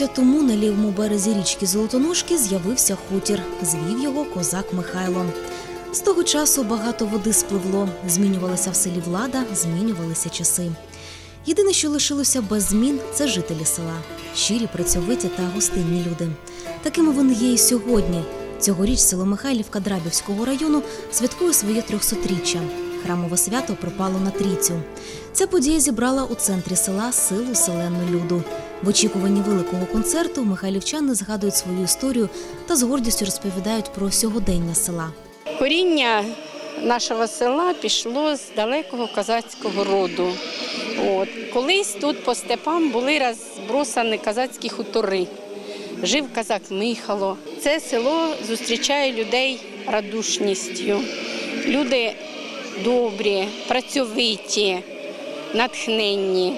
століття тому на лівому березі річки Золотоножки з'явився хутір. Звів його козак Михайло. З того часу багато води спливло, змінювалася в селі влада, змінювалися часи. Єдине, що лишилося без змін, це жителі села. Щирі, працьовиті та гостинні люди. Такими вони є і сьогодні. Цьогоріч село Михайлівка Драбівського району святкує своє трьохсотріччя. Храмове свято припало на трійцю. Ця подія зібрала у центрі села силу селену люду. В очікуванні великого концерту михайлівчани згадують свою історію та з гордістю розповідають про сьогодення села. Коріння нашого села пішло з далекого козацького роду. От. Колись тут по степам були розбросані козацькі хутори. Жив козак Михало. Це село зустрічає людей радушністю. Люди добрі, працьовиті, натхненні,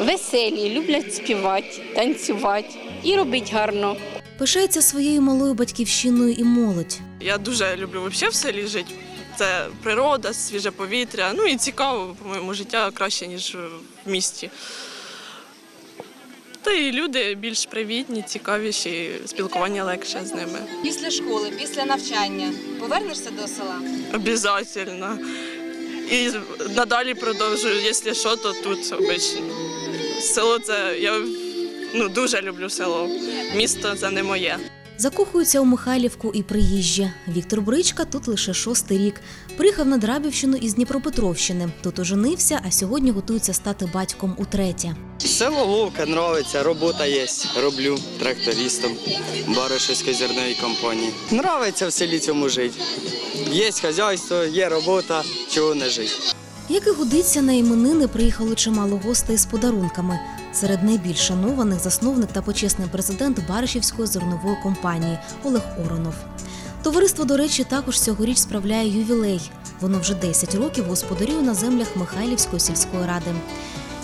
веселі, люблять співати, танцювати і робити гарно. Пишається своєю малою батьківщиною і молодь. Я дуже люблю взагалі в селі жити. Це природа, свіже повітря. Ну і цікаво, по-моєму, життя краще, ніж в місті. Та і люди більш привітні, цікавіші, спілкування легше з ними. Після школи, після навчання повернешся до села? Обязательно. І надалі продовжую, якщо що, то тут обично. Село це я ну, дуже люблю село. Місто це не моє. Закохуються у Михайлівку і приїжджі. Віктор Бричка тут лише шостий рік. Приїхав на Драбівщину із Дніпропетровщини. Тут оженився, а сьогодні готується стати батьком утретє. Село Вовка нравиться, робота є. Роблю трактористом Баришевської зернової компанії. Нравиться в селі цьому жити. Є хазяйство, є робота, чого не жити. Як і годиться на іменини, приїхало чимало гостей з подарунками. Серед найбільш шанованих засновник та почесний президент Баришівської зернової компанії Олег Оронов. Товариство, до речі, також цьогоріч справляє ювілей. Воно вже 10 років господарює на землях Михайлівської сільської ради.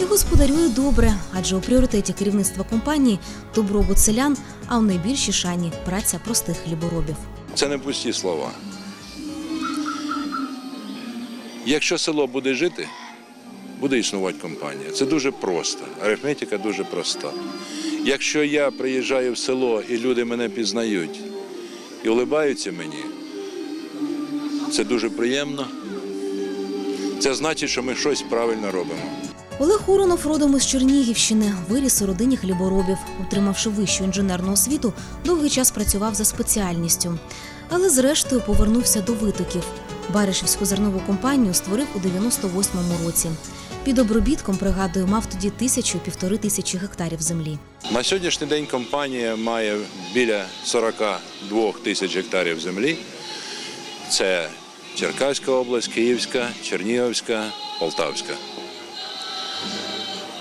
І господарює добре, адже у пріоритеті керівництва компанії добробут селян, а в найбільшій шані праця простих хліборобів. Це не пусті слова. Якщо село буде жити, буде існувати компанія. Це дуже просто. Арифметика дуже проста. Якщо я приїжджаю в село і люди мене пізнають і улибаються мені, це дуже приємно. Це значить, що ми щось правильно робимо. Олег Уронов родом із Чернігівщини, виріс у родині хліборобів. Отримавши вищу інженерну освіту, довгий час працював за спеціальністю. Але зрештою повернувся до витоків. Баришівську зернову компанію створив у 98-му році. Під обробітком, пригадую, мав тоді тисячу-півтори тисячі гектарів землі. На сьогоднішній день компанія має біля 42 тисяч гектарів землі. Це Черкаська область, Київська, Чернігівська, Полтавська.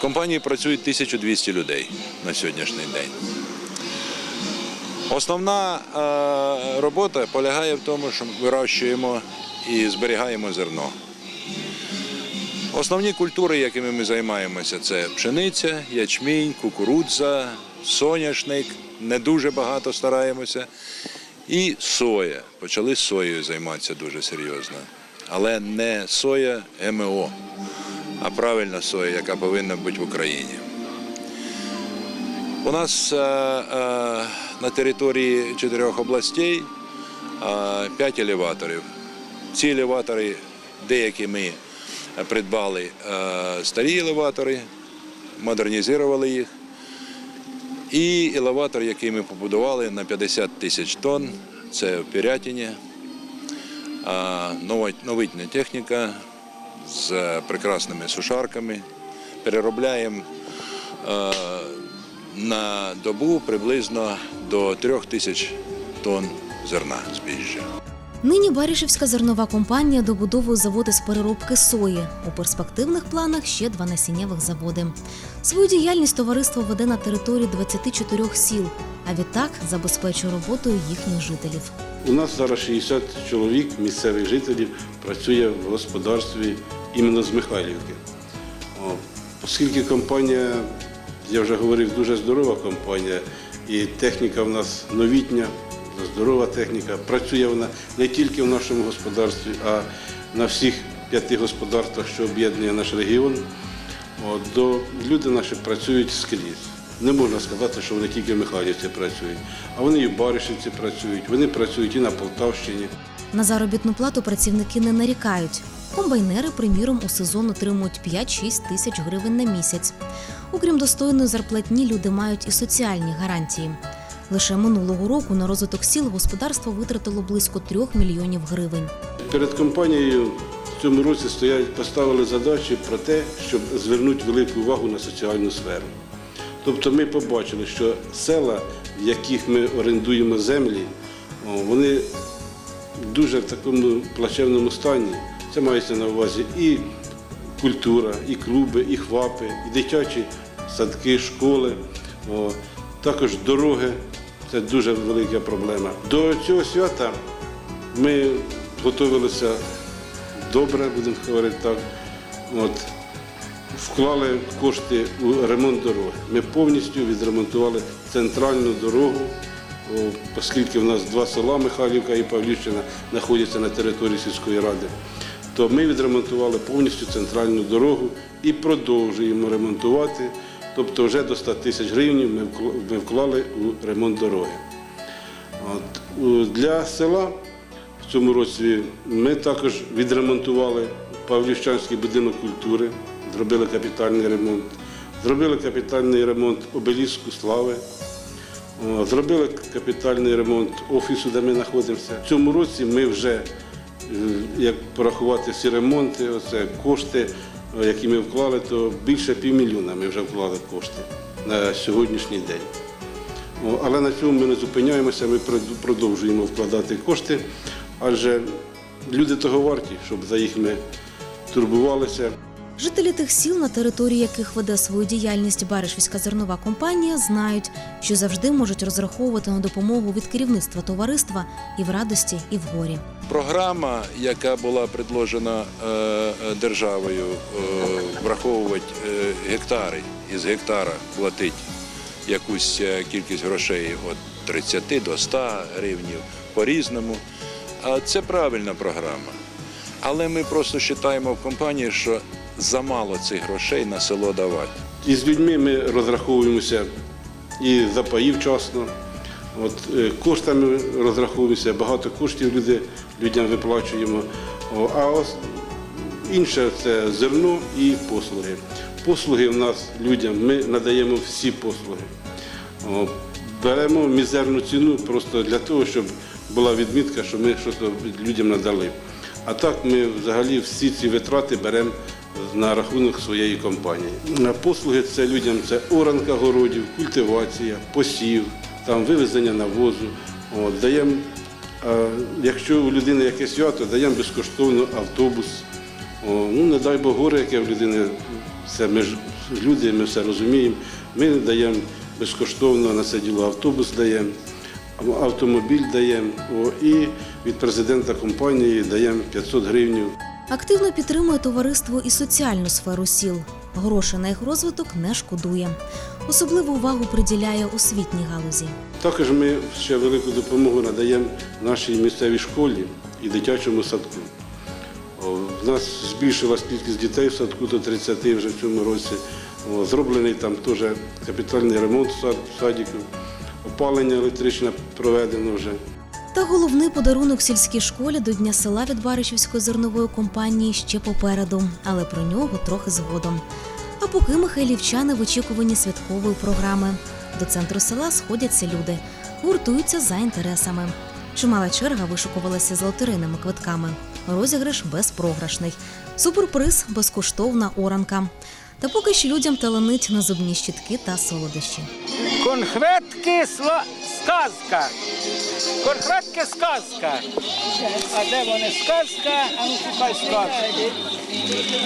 Компанії працюють 1200 людей на сьогоднішній день. Основна е, робота полягає в тому, що ми вирощуємо і зберігаємо зерно. Основні культури, якими ми займаємося, це пшениця, ячмінь, кукурудза, соняшник. Не дуже багато стараємося. І соя. Почали з соєю займатися дуже серйозно. Але не соя ГМО, а правильна соя, яка повинна бути в Україні. У нас е, е, на території чотирьох областей е, п'ять елеваторів. Ці елеватори, деякі ми придбали старі елеватори, модернізували їх. І елеватор, який ми побудували на 50 тисяч тонн, це в Пірятіні. Новітня техніка з прекрасними сушарками. Переробляємо е, на добу приблизно до 3 тисяч тонн зерна збіжжя. Нині Барішівська зернова компанія добудовує заводи з переробки сої. У перспективних планах ще два насіннєвих заводи. Свою діяльність товариство веде на території 24 сіл, а відтак забезпечує роботою їхніх жителів. У нас зараз 60 чоловік, місцевих жителів, працює в господарстві іменно з Михайлівки. Оскільки компанія, я вже говорив, дуже здорова компанія, і техніка в нас новітня, здорова техніка. Працює вона не тільки в нашому господарстві, а на всіх п'яти господарствах, що об'єднує наш регіон. От, до, люди наші працюють скрізь. не можна сказати, що вони тільки в Михайлівці працюють, а вони і в Баришівці працюють, вони працюють і на Полтавщині. На заробітну плату працівники не нарікають. Комбайнери, приміром, у сезон отримують 5-6 тисяч гривень на місяць. Окрім достойної зарплатні, люди мають і соціальні гарантії. Лише минулого року на розвиток сіл господарство витратило близько 3 мільйонів гривень. Перед компанією в цьому році стоять, поставили задачі про те, щоб звернути велику увагу на соціальну сферу. Тобто ми побачили, що села, в яких ми орендуємо землі, вони дуже в такому плачевному стані. Це мається на увазі і культура, і клуби, і хвапи, і дитячі садки, школи, також дороги. Це дуже велика проблема. До цього свята ми готувалися добре, будемо говорити так. От, вклали кошти у ремонт дороги. Ми повністю відремонтували центральну дорогу, оскільки в нас два села Михайлівка і Павлівщина знаходяться на території сільської ради, то ми відремонтували повністю центральну дорогу і продовжуємо ремонтувати. Тобто вже до 100 тисяч гривень ми вклали у ремонт дороги. От, для села в цьому році ми також відремонтували Павлівщанський будинок культури, зробили капітальний ремонт, зробили капітальний ремонт обеліску слави, зробили капітальний ремонт офісу, де ми знаходимося. В цьому році ми вже, як порахувати всі ремонти, оце кошти, е, які ми вклали, то більше півмільйона ми вже вклали кошти на сьогоднішній день. Але на цьому ми не зупиняємося, ми продовжуємо вкладати кошти, адже люди того варті, щоб за їх ми турбувалися. Жителі тих сіл, на території яких веде свою діяльність Баришівська зернова компанія, знають, що завжди можуть розраховувати на допомогу від керівництва товариства і в радості, і в горі. Програма, яка була предложена е, державою, е, враховувати е, гектари, із гектара платить якусь кількість грошей від 30 до 100 гривнів по-різному. А це правильна програма. Але ми просто вважаємо в компанії, що замало цих грошей на село давати. І з людьми ми розраховуємося і за паї вчасно. От, е, коштами розраховуємося, багато коштів люди, людям виплачуємо. А інше це зерно і послуги. Послуги в нас людям, ми надаємо всі послуги. Беремо мізерну ціну просто для того, щоб була відмітка, що ми щось людям надали. А так ми взагалі всі ці витрати беремо на рахунок своєї компанії. Послуги це людям це оранка городів, культивація, посів, там вивезення навозу. От, даємо, якщо у людини якесь свято, даємо безкоштовно автобус. О, ну, не дай Бог горе, яке в людини, це ми ж люди, ми все розуміємо. Ми даємо безкоштовно на це діло автобус даємо, автомобіль даємо. І від президента компанії даємо 500 гривень. Активно підтримує товариство і соціальну сферу сіл. Грошей на їх розвиток не шкодує. Особливу увагу приділяє освітній галузі. Також ми ще велику допомогу надаємо нашій місцевій школі і дитячому садку. В нас збільшилась кількість дітей в садку до 30 вже в цьому році. Зроблений там теж капітальний ремонт садіку, опалення електричне проведено вже. Та головний подарунок сільській школі до Дня села від Баришівської зернової компанії ще попереду, але про нього трохи згодом. А поки михайлівчани в очікуванні святкової програми. До центру села сходяться люди, гуртуються за інтересами. Чимала черга вишукувалася з лотерейними квитками. Розіграш безпрограшний. Суперприз безкоштовна оранка. Та поки що людям таланить на зубні щітки та солодощі. Конкретки сла... сказка. Конкретки сказка. А де вони сказка, а ну шукай сказку.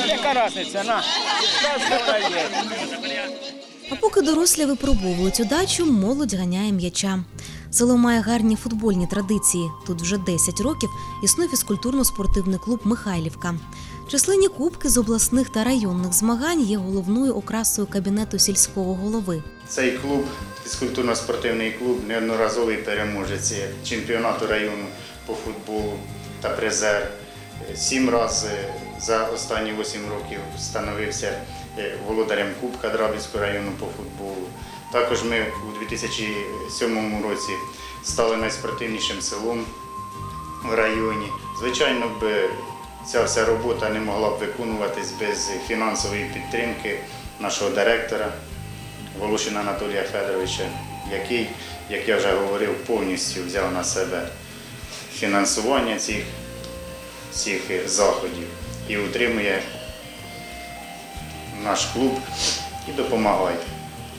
Яка різниця? На. Сказка є. А поки дорослі випробовують удачу, молодь ганяє м'яча. Село має гарні футбольні традиції. Тут вже 10 років існує фізкультурно-спортивний клуб Михайлівка. Численні кубки з обласних та районних змагань є головною окрасою кабінету сільського голови. Цей клуб, фізкультурно-спортивний клуб, неодноразовий переможець чемпіонату району по футболу та призер. Сім разів за останні вісім років становився володарем Кубка Драбівського району по футболу. Також ми у 2007 році стали найспортивнішим селом в районі. Звичайно, б ця вся робота не могла б виконуватись без фінансової підтримки нашого директора Волошина Анатолія Федоровича, який, як я вже говорив, повністю взяв на себе фінансування цих, цих заходів і утримує наш клуб і допомагає.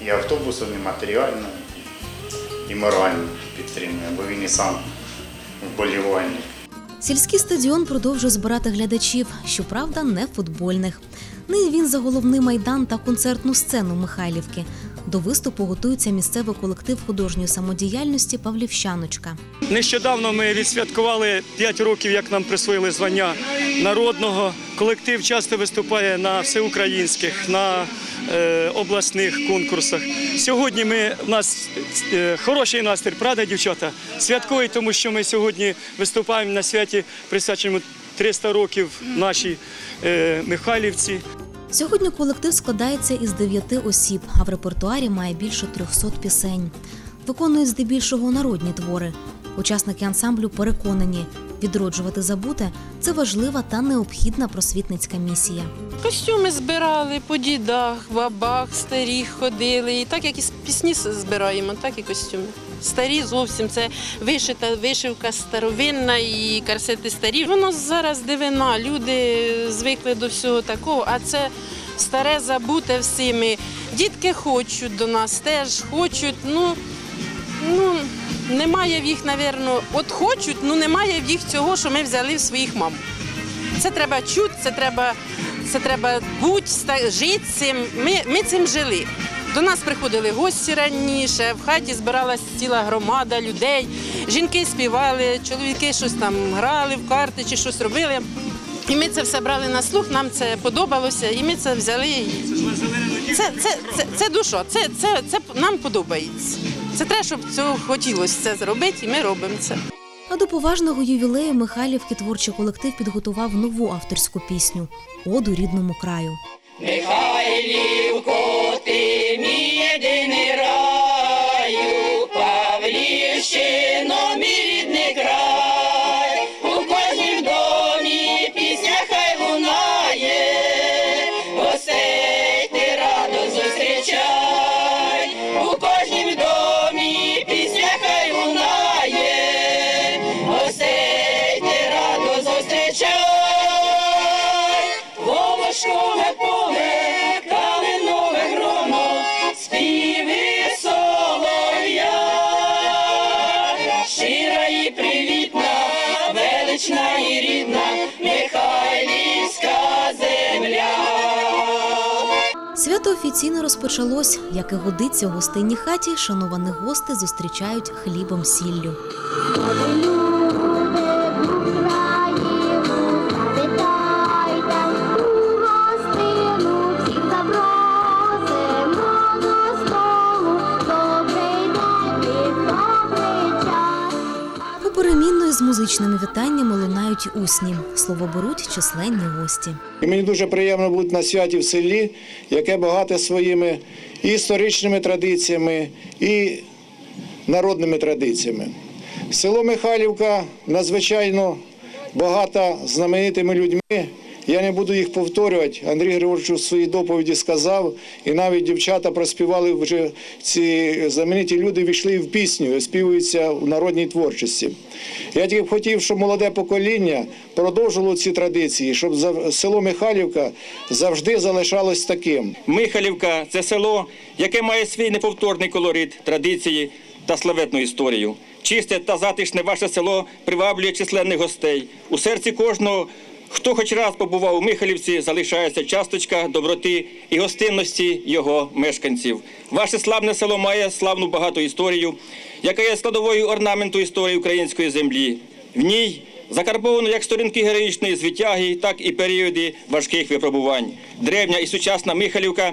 І автобусом, і матеріально, і морально підтримує, бо він і сам вболівальник. Сільський стадіон продовжує збирати глядачів, щоправда, не футбольних. Нині він за головний майдан та концертну сцену Михайлівки. До виступу готується місцевий колектив художньої самодіяльності Павлівщаночка. Нещодавно ми відсвяткували 5 років, як нам присвоїли звання народного. Колектив часто виступає на всеукраїнських, на е, обласних конкурсах. Сьогодні ми у нас е, хороший настрій, правда, дівчата? Святковий, тому що ми сьогодні виступаємо на святі, присвяченому 300 років нашій е, Михайлівці. Сьогодні колектив складається із дев'яти осіб, а в репертуарі має більше 300 пісень. Виконують здебільшого народні твори. Учасники ансамблю переконані, відроджувати забуте це важлива та необхідна просвітницька місія. Костюми збирали по дідах, бабах, старі ходили. І так як і пісні збираємо, так і костюми. Старі зовсім це вишита вишивка старовинна і корсети старі. Воно зараз дивина. Люди звикли до всього такого, а це старе забуте всіми. Дітки хочуть до нас, теж хочуть. Ну, ну немає в їх, напевно, от хочуть, ну немає в їх цього, що ми взяли в своїх мам. Це треба чути, це треба, це треба бути, жити цим. Ми, ми цим жили. До нас приходили гості раніше, в хаті збиралась ціла громада людей. Жінки співали, чоловіки щось там грали в карти чи щось робили. І ми це все брали на слух, нам це подобалося, і ми це взяли. Це, це, це, це душа, це, це, це нам подобається. Це треба, щоб цього хотілося це зробити, і ми робимо це. А до поважного ювілею Михайлівки творчий колектив підготував нову авторську пісню Оду рідному краю. Михайлівко, ти Свято офіційно розпочалось. Як і годиться у гостинній хаті, шанованих гостей зустрічають хлібом сіллю. Поперемінно з вітаннями лунають усні. Слово беруть численні гості. І мені дуже приємно бути на святі в селі, яке багате своїми і історичними традиціями, і народними традиціями. Село Михайлівка надзвичайно багато знаменитими людьми. Я не буду їх повторювати. Андрій Григорович у своїй доповіді сказав, і навіть дівчата проспівали вже ці знамениті люди війшли в пісню, співаються в народній творчості. Я тільки б хотів, щоб молоде покоління продовжило ці традиції, щоб село Михайлівка завжди залишалось таким. Михайлівка це село, яке має свій неповторний колорит, традиції та славетну історію. Чисте та затишне ваше село приваблює численних гостей. У серці кожного, хто хоч раз побував у Михайлівці, залишається часточка доброти і гостинності його мешканців. Ваше славне село має славну багату історію, яка є складовою орнаменту історії української землі. В ній Закарбовано як сторінки героїчної звитяги, так і періоди важких випробувань. Древня і сучасна Михайлівка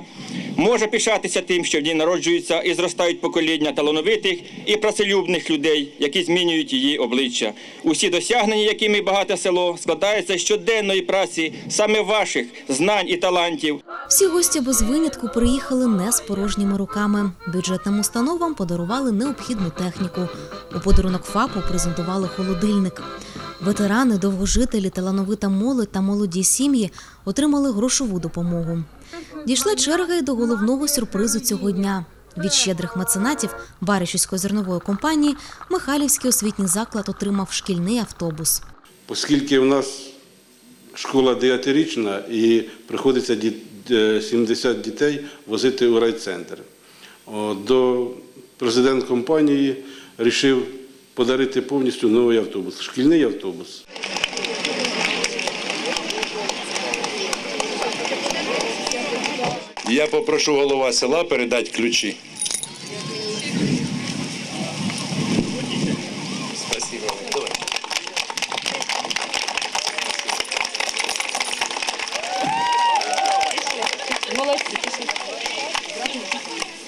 може пишатися тим, що в ній народжуються і зростають покоління талановитих і працелюбних людей, які змінюють її обличчя. Усі досягнення, якими багате село, складаються щоденної праці саме ваших знань і талантів. Всі гості без винятку приїхали не з порожніми руками. Бюджетним установам подарували необхідну техніку. У подарунок ФАПу презентували холодильник. Ветерани, довгожителі, талановита молодь та молоді сім'ї отримали грошову допомогу. Дійшла черга й до головного сюрпризу цього дня. Від щедрих меценатів Баришівської зернової компанії Михайлівський освітній заклад отримав шкільний автобус. Оскільки в нас школа дев'ятирічна і приходиться ді- е, 70 дітей возити у райцентр. До президент компанії вирішив подарити повністю новий автобус, шкільний автобус. Я попрошу голова села передати ключі.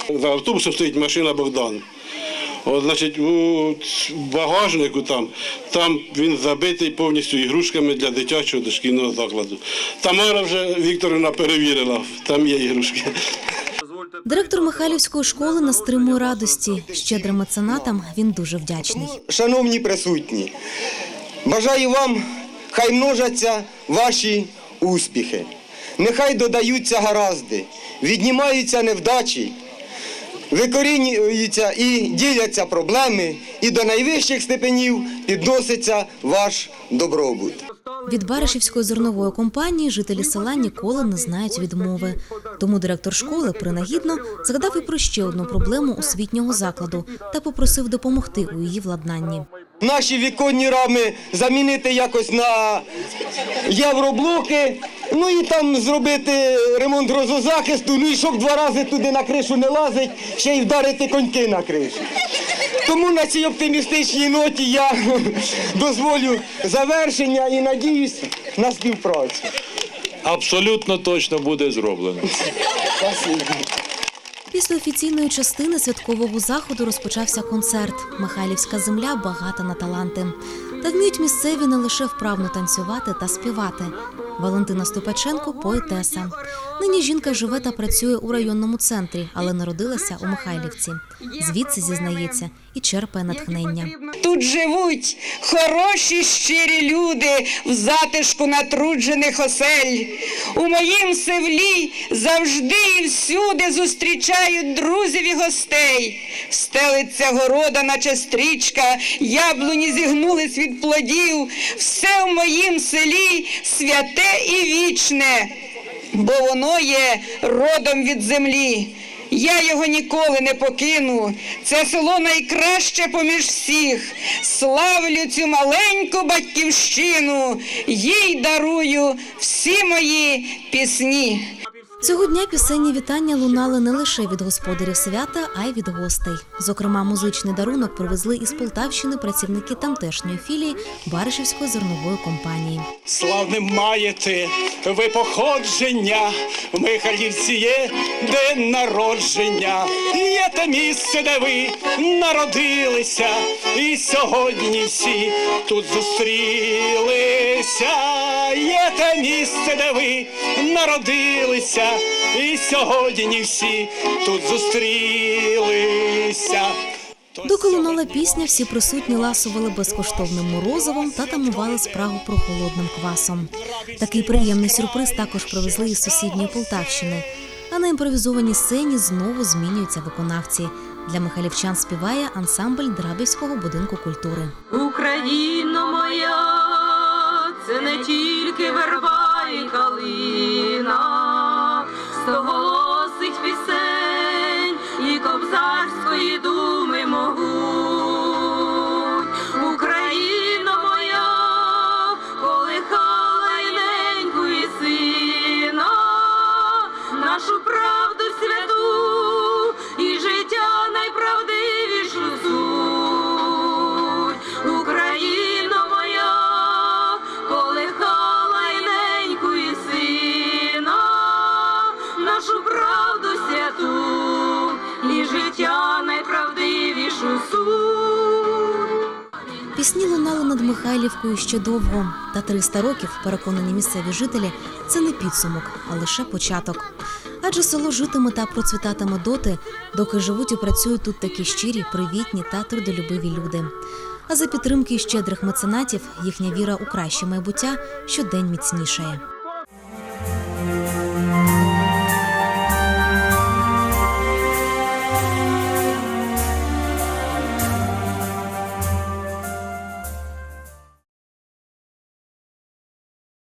За автобусом стоїть машина Богдан. От, значить, у багажнику там, там він забитий повністю ігрушками для дитячого дошкільного закладу. Тамара вже Вікторівна перевірила, там є ігрушки. Директор Михайлівської школи не стримує радості. Щедрим меценатам він дуже вдячний. Шановні присутні, бажаю вам, хай множаться ваші успіхи, нехай додаються гаразди, віднімаються невдачі, викорінюються і діляться проблеми, і до найвищих степенів підноситься ваш добробут. Від Баришівської зернової компанії жителі села ніколи не знають відмови. Тому директор школи принагідно згадав і про ще одну проблему освітнього закладу та попросив допомогти у її владнанні. Наші віконні рами замінити якось на євроблоки, ну і там зробити ремонт грозозахисту, ну і щоб два рази туди на кришу не лазить, ще й вдарити коньки на кришу. Тому на цій оптимістичній ноті я дозволю завершення і надіюсь на співпрацю. Абсолютно точно буде зроблено. Спасибо. Після офіційної частини святкового заходу розпочався концерт. Михайлівська земля багата на таланти. Та вміють місцеві не лише вправно танцювати та співати. Валентина Ступаченко поетеса. Нині жінка живе та працює у районному центрі, але народилася у Михайлівці. Звідси зізнається і черпає натхнення. Тут живуть хороші щирі люди в затишку натруджених осель. У моїм селі завжди і всюди зустрічають друзів і гостей. Стелиться города, наче стрічка, яблуні зігнулись від плодів. Все в моїм селі святе і вічне, бо воно є родом від землі. Я його ніколи не покину. Це село найкраще поміж всіх. Славлю цю маленьку батьківщину, їй дарую всі мої пісні. Цього дня пісенні вітання лунали не лише від господарів свята, а й від гостей. Зокрема, музичний дарунок привезли із Полтавщини працівники тамтешньої філії Баришівської зернової компанії. Славним маєте ви походження, в Михайлівці є день народження, є те місце, де ви народилися, і сьогодні всі тут зустрілися, є те місце, де ви народилися, і сьогодні всі тут зустрілися. Доки лунала пісня, всі присутні ласували безкоштовним морозивом та тамували спрагу прохолодним квасом. Такий приємний сюрприз також привезли із сусідньої Полтавщини. А на імпровізованій сцені знову змінюються виконавці. Для михайлівчан співає ансамбль Драбівського будинку культури. Україно тільки життя найправдивішу суть. Пісні лунали над Михайлівкою ще довго. Та 300 років переконані місцеві жителі це не підсумок, а лише початок. Адже село житиме та процвітатиме доти, доки живуть і працюють тут такі щирі, привітні та трудолюбиві люди. А за підтримки щедрих меценатів їхня віра у краще майбуття щодень міцнішає.